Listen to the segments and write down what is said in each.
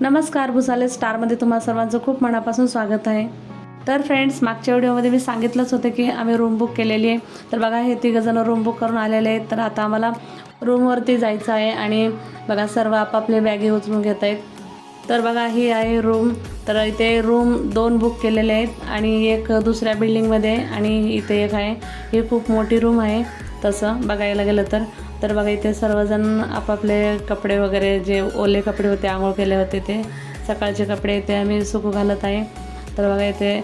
नमस्कार भुसाले स्टारमध्ये तुम्हा सर्वांचं खूप मनापासून स्वागत आहे. तर फ्रेंड्स मागच्या व्हिडिओमध्ये मी सांगितलंच होतं की आम्ही रूम बुक केलेली आहे. तर बघा हे तिघंजणं रूम बुक करून आलेले आहेत. तर आता आम्हाला रूमवरती जायचं आहे आणि बघा सर्व आपापले बॅगे उचलून घेत आहेत. तर बघा ही आहे रूम तर इथे रूम दोन बुक केलेले आहेत आणि एक दुसऱ्या बिल्डिंगमध्ये आणि इथे एक आहे. ही खूप मोठी रूम आहे. तसं बघायला गेलं तर. तर बघा इथे सर्वजण आपापले कपडे वगैरे जे ओले कपडे होते आंघोळ केले होते ते. सकाळचे कपडे इथे आम्ही सुकू घालत आहे. तर बघा इथे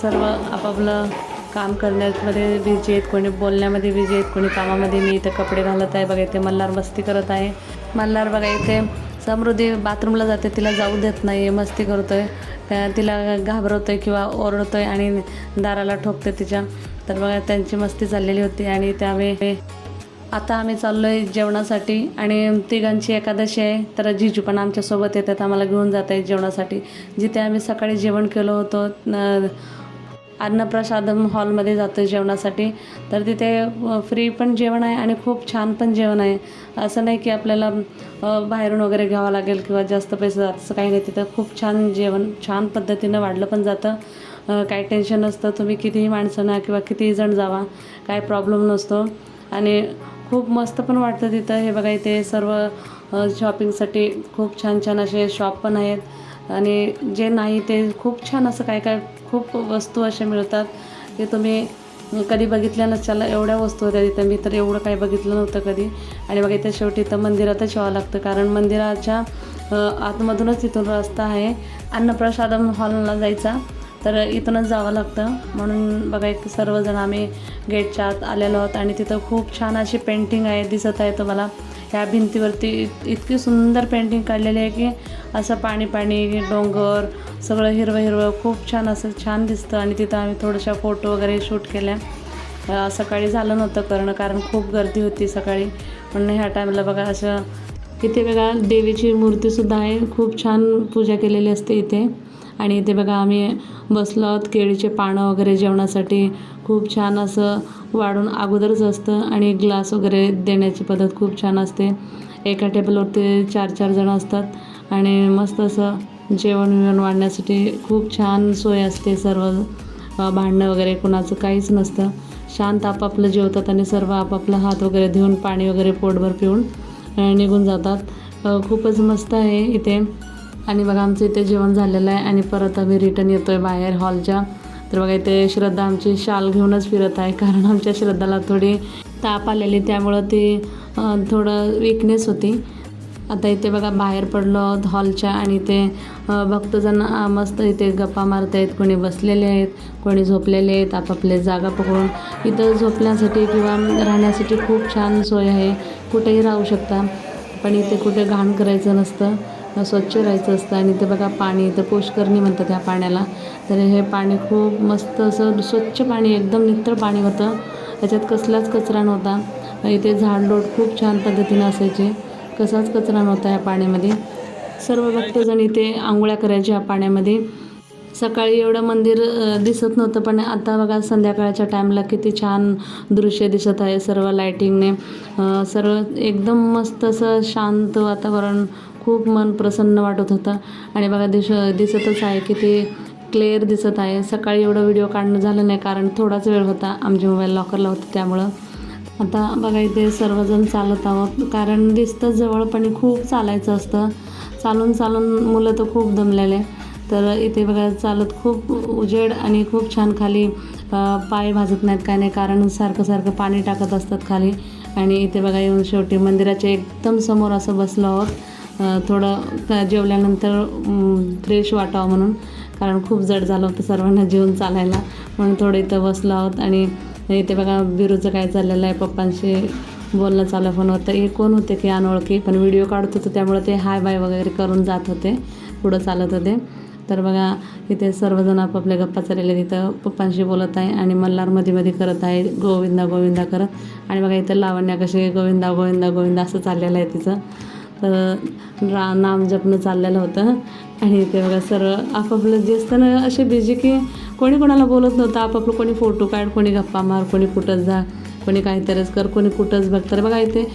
सर्व आपापलं काम करण्यामध्ये बिझी आहेत कोणी बोलण्यामध्ये बिझी आहेत कोणी कामामध्ये. मी इथे कपडे घालत आहे. बघा इथे मल्हार मस्ती करत आहे. मल्हार बघा इथे समृद्धी बाथरूमला जाते. तिला जाऊ देत नाही मस्ती करतो आहे तिला घाबरवतो आहे किंवा ओरडतो आहे आणि दाराला ठोकते तिच्या. तर बघा त्यांची मस्ती चाललेली होती आणि त्यामुळे आता आम्ही चाललो आहे जेवणासाठी आणि तिघांची एकादशी आहे. तर जिजू पण आमच्यासोबत येतात आम्हाला घेऊन जात आहेत जेवणासाठी. जिथे आम्ही सकाळी जेवण केलं होतं अन्नप्रसादम हॉलमध्ये जातो जेवणासाठी. तर तिथे फ्री पण जेवण आहे आणि खूप छान पण जेवण आहे. असं नाही की आपल्याला बाहेरून वगैरे घ्यावं लागेल किंवा जास्त पैसे जात असं काही नाही. तिथं खूप छान जेवण छान पद्धतीनं वाढलं पण जातं. काही टेन्शन नसतं. तुम्ही कितीही माणसं ना किंवा कितीही जण जावा काय प्रॉब्लेम नसतो. आणि खूप मस्त पण वाटतं तिथं. हे बघा इथे सर्व शॉपिंगसाठी खूप छान छान असे शॉप पण आहेत. आणि जे नाही ते खूप छान असं काय काय खूप वस्तू अशा मिळतात. की तुम्ही कधी बघितल्या नसल्याला एवढ्या वस्तू होत्या तिथं. मी तर एवढं काही बघितलं नव्हतं कधी. आणि बघा इथं शेवटी तर मंदिरातच यावं लागतं. कारण मंदिराच्या आतमधूनच तिथून रस्ता आहे. अन्नप्रसादम हॉलला जायचा. तर इथूनच जावं लागतं. म्हणून बघा एक सर्वजण आम्ही गेटच्या आत आलेलो आहोत आणि तिथं खूप छान अशी पेंटिंग आहे दिसत आहे तुम्हाला. ह्या भिंतीवरती इत- इतकी सुंदर पेंटिंग काढलेली आहे की असं पाणी पाणी डोंगर सगळं हिरवं हिरवं खूप छान असं छान दिसतं. आणि तिथं आम्ही थोड्याशा फोटो वगैरे शूट केल्या. सकाळी झालं नव्हतं करणं कारण खूप गर्दी होती सकाळी. म्हणून ह्या टाईमला बघा असं इथे बघा देवीची मूर्तीसुद्धा आहे. खूप छान पूजा केलेली असते इथे. आणि इथे बघा आम्ही बसलो आहोत केळीचे पानं वगैरे जेवणासाठी. खूप छान असं वाढून अगोदरच असतं आणि ग्लास वगैरे देण्याची पद्धत खूप छान असते. एका टेबलवरती चार चार जण असतात आणि मस्त असं जेवण विवण वाढण्यासाठी खूप छान सोय असते सर्व. भांडणं वगैरे कोणाचं काहीच नसतं. शांत आपापलं जेवतात आणि सर्व आपापला हात वगैरे धुवून पाणी वगैरे पोटभर पिऊन निघून जातात. खूपच मस्त आहे इथे. आणि बघा आमचं इथे जेवण झालेलं आहे आणि परत आम्ही रिटर्न येतो आहे बाहेर हॉलच्या तर बघा इथे श्रद्धा आमची शाल घेऊनच फिरत आहे कारण आमच्या श्रद्धाला थोडी ताप आलेली त्यामुळं ती थोडं विकनेस होती. आता इथे बघा बाहेर पडलो आहोत हॉलच्या आणि इथे भक्तजण मस्त इथे गप्पा मारत आहेत कोणी बसलेले आहेत कोणी झोपलेले आहेत आपापले जागा पकडून. इथं झोपण्यासाठी किंवा राहण्यासाठी खूप छान सोय आहे कुठेही राहू शकता पण इथे कुठे घाण करायचं नसतं. स्वच्छ राहायचं असतं आणि ते बघा पाणी तर पुष्करणी म्हणतात ह्या पाण्याला. तर हे पाणी खूप मस्त असं स्वच्छ पाणी एकदम नितळ पाणी होतं. त्याच्यात कसलाच कचरा नव्हता. इथे झाडलोट खूप छान पद्धतीनं असायचे. कसाच कचरा नव्हता या पाण्यामध्ये. सर्व भक्तजण इथे आंघोळ्या करायच्या या पाण्यामध्ये. सकाळी एवढं मंदिर दिसत नव्हतं पण आता बघा संध्याकाळच्या टाईमला किती छान दृश्य दिसत आहे सर्व लायटिंगने सर्व एकदम मस्त असं शांत वातावरण खूप मन प्रसन्न वाटत होतं. आणि बघा दिस दिसतच आहे की ते क्लिअर दिसत आहे. सकाळी एवढं व्हिडिओ काढणं झालं नाही कारण थोडाच वेळ होता. आमच्या मोबाईल लॉकरला होतं त्यामुळं. आता बघा इथे सर्वजण चालत आहोत. कारण दिसतं जवळ पण खूप चालायचं असतं. चालून चालून मुलं तर खूप दमलेले. तर इथे बघा चालत खूप उजेड आणि खूप छान खाली पाय भाजत नाहीत काय नाही. कारण सारखं सारखं पाणी टाकत असतात खाली. आणि इथे बघा येऊन शेवटी मंदिराच्या एकदम समोर असं बसलो आहोत. थोडं जेवल्यानंतर फ्रेश वाटावं म्हणून. कारण खूप जड झालं होतं सर्वांना जेवून चालायला. म्हणून थोडं इथं बसलो आहोत. आणि इथे बघा बिरूचं काय चाललेलं आहे. पप्पांशी बोलणं चालू फोनवर. तर हे कोण होते की अनोळखी? पण व्हिडिओ काढत होतो त्यामुळे ते हाय बाय वगैरे करून जात होते. पुढं चालत होते. तर बघा इथे सर्वजण आपापल्या गप्पा चाललेले तिथं पप्पांशी बोलत आहे आणि मल्हारमध्ये मध्ये करत आहे. गोविंदा गोविंदा करत. आणि बघा इथं लावण्या कसे गोविंदा गोविंदा गोविंदा असं चाललेलं आहे तिचं. तर रा नाम जपणं चाललेलं होतं. आणि ते बघा सर्व आपापलं जे असतं ना असे बिझी की कोणी कोणाला बोलत नव्हतं आपापलं कोणी फोटो काढ कोणी गप्पा मार कोणी कुठंच जा कोणी काहीतरीच कर कोणी कुठंच बघ. तर बघा इथे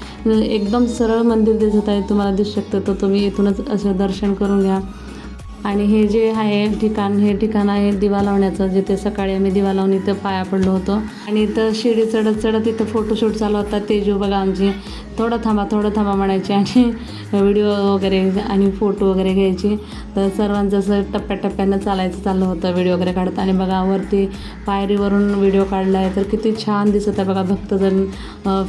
एकदम सरळ मंदिर दिसत आहे तुम्हाला दिसू शकतं तर तुम्ही इथूनच असं दर्शन करून घ्या. आणि हे जे आहे ठिकाण हे ठिकाण आहे दिवा लावण्याचं जिथे सकाळी आम्ही दिवा लावून इथं पाया पडलो होतो. आणि इथं शिडी चढत चढत इथं फोटोशूट चालू होता. तेजू बघा आमची थोडं थांबा थोडं थांबा म्हणायचे. आणि व्हिडिओ वगैरे आणि फोटो वगैरे घ्यायची. तर सर्वांचं असं टप्प्याटप्प्यानं चालायचं चाललं होतं व्हिडिओ वगैरे काढत. आणि बघा वरती पायरीवरून व्हिडिओ काढला आहे तर किती छान दिसत आहे बघा. भक्तजण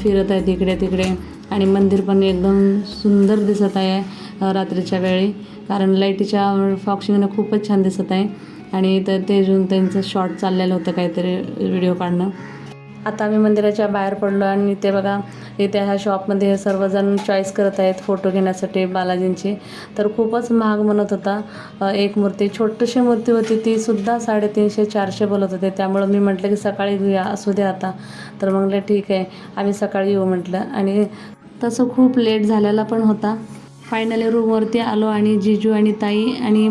फिरत आहेत इकडे तिकडे आणि मंदिर पण एकदम सुंदर दिसत आहे रात्रीच्या वेळी. कारण लाईटीच्या फॉक्सिंगनं खूपच छान दिसत आहे. आणि तर ते अजून त्यांचं शॉर्ट चाललेलं होतं काहीतरी व्हिडिओ काढणं. आता आम्ही मंदिराच्या बाहेर पडलो आणि ते बघा इथे ह्या शॉपमध्ये सर्वजण चॉईस करत आहेत फोटो घेण्यासाठी बालाजींची. तर खूपच महाग म्हणत होता. एक मूर्ती छोटीशी मूर्ती होती ती सुद्धा साडेतीनशे चारशे बोलत होते. त्यामुळं मी म्हटलं की सकाळी घेऊया असू द्या आता. तर म्हटलं ठीक आहे आम्ही सकाळी येऊ म्हटलं. आणि तसं खूप लेट झालेला पण होता. फायनली रूमवरती आलो आणि जिजू आणि ताई आणि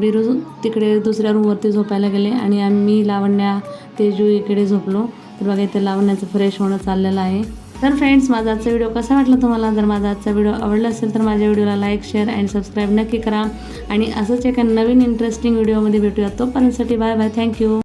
बिरू तिकडे दुसऱ्या रूमवरती झोपायला गेले आणि आम्ही लावण्या तेजू इकडे झोपलो. तर बघा इथे लावण्याचं फ्रेश होणं चाललेलं आहे. तर फ्रेंड्स माझा आजचा व्हिडिओ कसा वाटला तुम्हाला? जर माझा आजचा व्हिडिओ आवडला असेल तर माझ्या व्हिडिओला लाईक शेअर अँड सबस्क्राईब नक्की करा. आणि असंच एका नवीन इंटरेस्टिंग व्हिडिओमध्ये भेटूया. तोपर्यंतसाठी बाय बाय थँक्यू